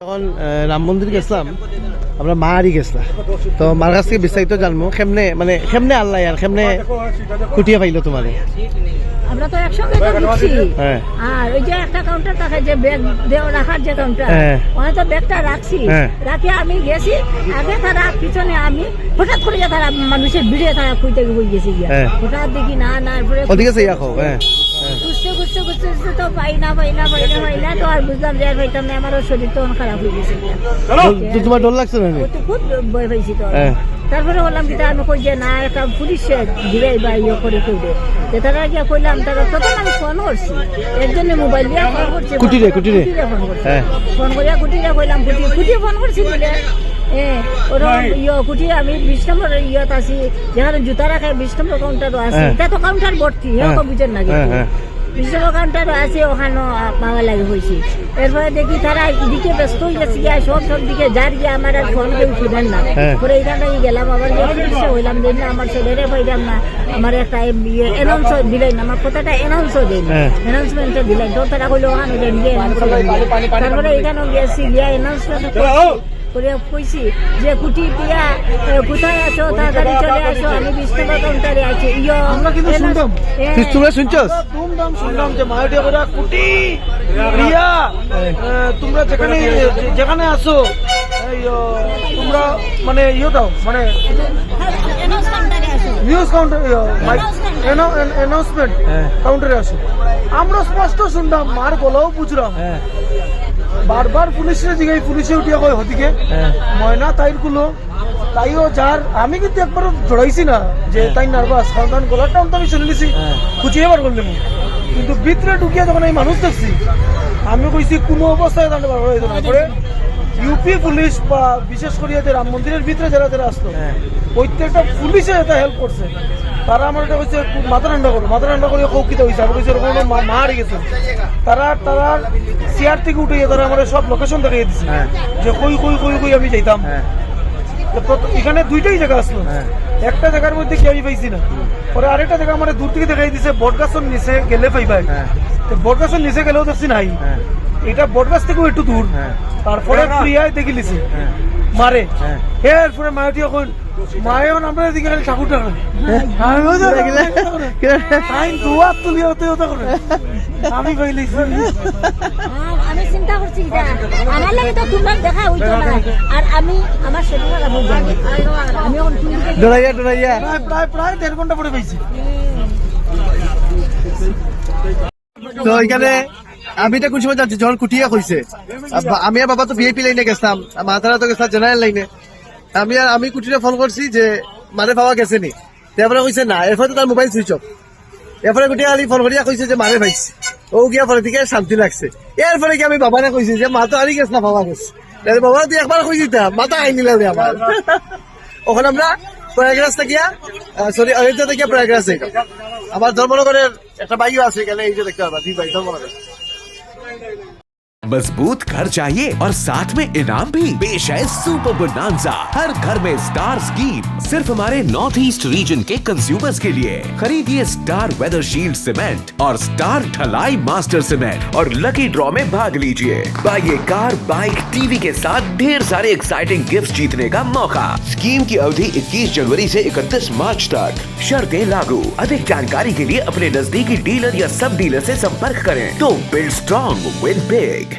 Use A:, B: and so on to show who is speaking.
A: যখন রাম মন্দির গেছিলাম আমরা মা হারি গেছিলাম তো মার কাছ থেকে বিস্তারিত জানব কেমনে মানে কেমনে আল্লাহ আর কেমনে খুটিয়ে পাইলো তোমারে
B: আমরা তো একসঙ্গে ঢুকছি
A: হ্যাঁ।
B: আর ওই যে একটা কাউন্টার থাকে যে ব্যাগ রাখার যে কাউন্টার
A: হ্যাঁ।
B: ওখানে তো ব্যাগটা রাখছি
A: হ্যাঁ।
B: রাখি আমি গেছি আগে তারা পিছনে আমি হঠাৎ করে তারা মানুষের ভিড়ে তারা খুঁজতে গেছি গিয়া। হঠাৎ দেখি না না
A: ওদিকে সেই রাখো হ্যাঁ
B: খুঁজতে খুঁজতে খুঁজতে খুঁজতে তো পাই না পাই না পাই না পাই না তো আর বুঝলাম যে আর পাইতাম না আমারও শরীর তখন খারাপ হয়ে গেছে
A: তো তোমার ডর লাগছে না
B: তো খুব ভয় পাইছি তো।
A: হ্যাঁ।
B: তারপরে বললাম কি আমি কই যে না একটা পুলিশে ঘিরে বা ইয়ে করে কইবে। যে তারা গিয়া কইলাম তারা তখন আমি ফোন করছি। একজনে মোবাইল দিয়ে ফোন করছে।
A: কুটিরে, কুটিরে?
B: ফোন করছে।
A: হ্যাঁ।
B: ফোন করিয়া কুটিরে কইলাম কুটি কুটি ফোন করছি বলে। কুটি আমি বিশ নম্বর ইয়ত আছি যেখানে জুতা রাখে বিশ নম্বর কাউন্টারও আছে
A: হ্যাঁ।
B: এটা তো কাউন্টার ভর্তি হ্যাঁ
A: হ্যাঁ।
B: বুঝেন না
A: হ্যাঁ, হ্যাঁ।
B: বিশ্বর কাউন্টারও আছে ওখানে পাওয়া লাগে হয়েছি এরপরে দেখি তারা এদিকে ব্যস্ত হয়ে গেছে গিয়া সব সব দিকে যার গিয়া আমার আর ফোন কেউ শুনেন না
A: হ্যাঁ।
B: পরে এখানে গেলাম আবার গিয়ে পুলিশে হইলাম দিন না আমার ছেলেরে পাইলাম না আমার একটা অ্যানাউন্স দিলেন আমার কথাটা অ্যানাউন্সও দিন
A: হ্যাঁ।
B: অ্যানাউন্সমেন্টও দিলেন তো তারা কইলো ওখানে তারপরে এখানেও গিয়েছি গিয়া অ্যানাউন্সমেন্ট করে কইছি যে কুটি দিয়া এ, কোথায় আছো তাড়াতাড়ি চলে আসো আমি টাকা কাউন্টারে আছি। ইয়ো
A: আমরা কিন্তু শুনতাম। তুই তোমরা শুনছস?
C: ধুমধাম শুনলাম যে মায়োটিয়া করে কুটি আহ, তোমরা যেখানে যেখানে আসো এই, আহ, তোমরা মানে ইয়ে দাও মানে নিউজ কাউন্টার অ্যানাউন্সমেন্ট। কাউন্টারে আসো। আমরা স্পষ্ট শুনলাম মার গলাও বুঝলাম
A: হ্যাঁ।
C: বারবার পুলিশে দিকে পুলিশে উঠিয়া কয় হতিকে?
A: হ্যাঁ।
C: ময়না তাইরগুলো তাইও যার আমি কিন্তু একবার ধরাইছি না যে তাই নার্ভাস কারণ তার গলার টাউন তো আমি শুনে নিছি
A: হ্যাঁ।
C: খুঁজিয়ে বার করলাম কিন্তু ভিতরে ঢুকিয়ে যখন এই মানুষ দেখছি আমি কইছি কোনো অবস্থায় তাহলে বার হয়ে ইউপি পুলিশ বা বিশেষ করে যে রাম মন্দিরের ভিতরে যারা যারা আসতো
A: হ্যাঁ।
C: প্রত্যেকটা পুলিশে এটা হেল্প করছে। তারা আমার এটা হচ্ছে মাথা ঠান্ডা করো মাথা ঠান্ডা করে কৌকিত হয়েছে আমি কইছি ওরকম মা মা হারিয়ে গেছে। তারা তারা চেয়ার থেকে উঠে তারা আমার সব লোকেশন দেখিয়ে দিচ্ছে। যে কই কই কই কই আমি যাইতাম।
A: হ্যাঁ।
C: এখানে দুইটাই জায়গা আসলো।
A: হ্যাঁ।
C: একটা জায়গার মধ্যে কেউ পাইছি না। পরে আরেকটা জায়গা আমার দূর থেকে দেখাই দিছে বটগাছের নিচে গেলে পাইবাই। তো বটগাছের নিচে গেলেও দেখছি নাই। এটা বটগাছ থেকেও একটু দূর।
A: হ্যাঁ।
C: তারপরে প্রিয়ায় দেখি লিছে।
A: হ্যাঁ।
C: মারে।
A: হ্যাঁ।
C: এরপরে মায়াটি এখন মায়েও আমরা এদিকে খালি ঠাকুরটা করে আমি বলছি, আইন দুয়ার তুলি হতে হতে করে। আমি পাইলেছি
B: আমি চিন্তা করছি আমার লাগে তো তোমরা দেখা হইতো না। আর আমি আমার শরীর খারাপ যাবে আমি এখন
A: ডরাইয়া ডরাইয়া
C: প্রায় প্রায় প্রায় দেড় ঘণ্টা পরে পাইছি।
A: তো এখানে আমি তো কোন সময় যাচ্ছি যখন কুটিয়া কইছে আমি আর বাবা তো ভিআইপি লাইনে গেছিলাম মাতারা তো গেছিলাম জেনারেল লাইনে আমি আর আমি কুটিরে ফোন করছি যে মানে বাবা গেছে নি। তারপরে কইছে না এরপরে তো তার মোবাইল সুইচ অফ এরপরে কুটিয়া খালি ফোন করিয়া কইছে যে মারে পাইছে ও গিয়া পরে থেকে শান্তি লাগছে। এরপরে কি আমি বাবারে কইছি যে মা তো হারি গেছে না বাবা গেছে। তাহলে বাবা তুই একবার কই দিতাম মাথা আই নিলে আমার ওখানে আমরা প্রয়াগরাজ থাকিয়া সরি অযোধ্যা থেকে প্রয়াগরাজ আমার ধর্মনগরের একটা বাইও আছে এখানে এই যে দেখতে পারবা দুই ভাই ধর্মনগর
D: मज़बूत घर चाहिए और साथ में इनाम भी। पेश है सुपर बोनांजा हर घर में स्टार स्कीम सिर्फ़ हमारे नॉर्थ ईस्ट रीजन के कंज्यूमर्स के लिए। खरीदिए स्टार वेदर शील्ड सीमेंट और स्टार ढलाई मास्टर सीमेंट और लकी ड्रॉ में भाग लीजिए। पाइए कार बाइक टीवी के साथ ढेर सारे एक्साइटिंग गिफ्ट जीतने का मौका। स्कीम की अवधि 21 जनवरी से 31 मार्च तक। शर्तें लागू। अधिक जानकारी के लिए अपने नजदीकी डीलर या सब डीलर से संपर्क करें। तो बिल्ड स्ट्रॉन्ग विन बिग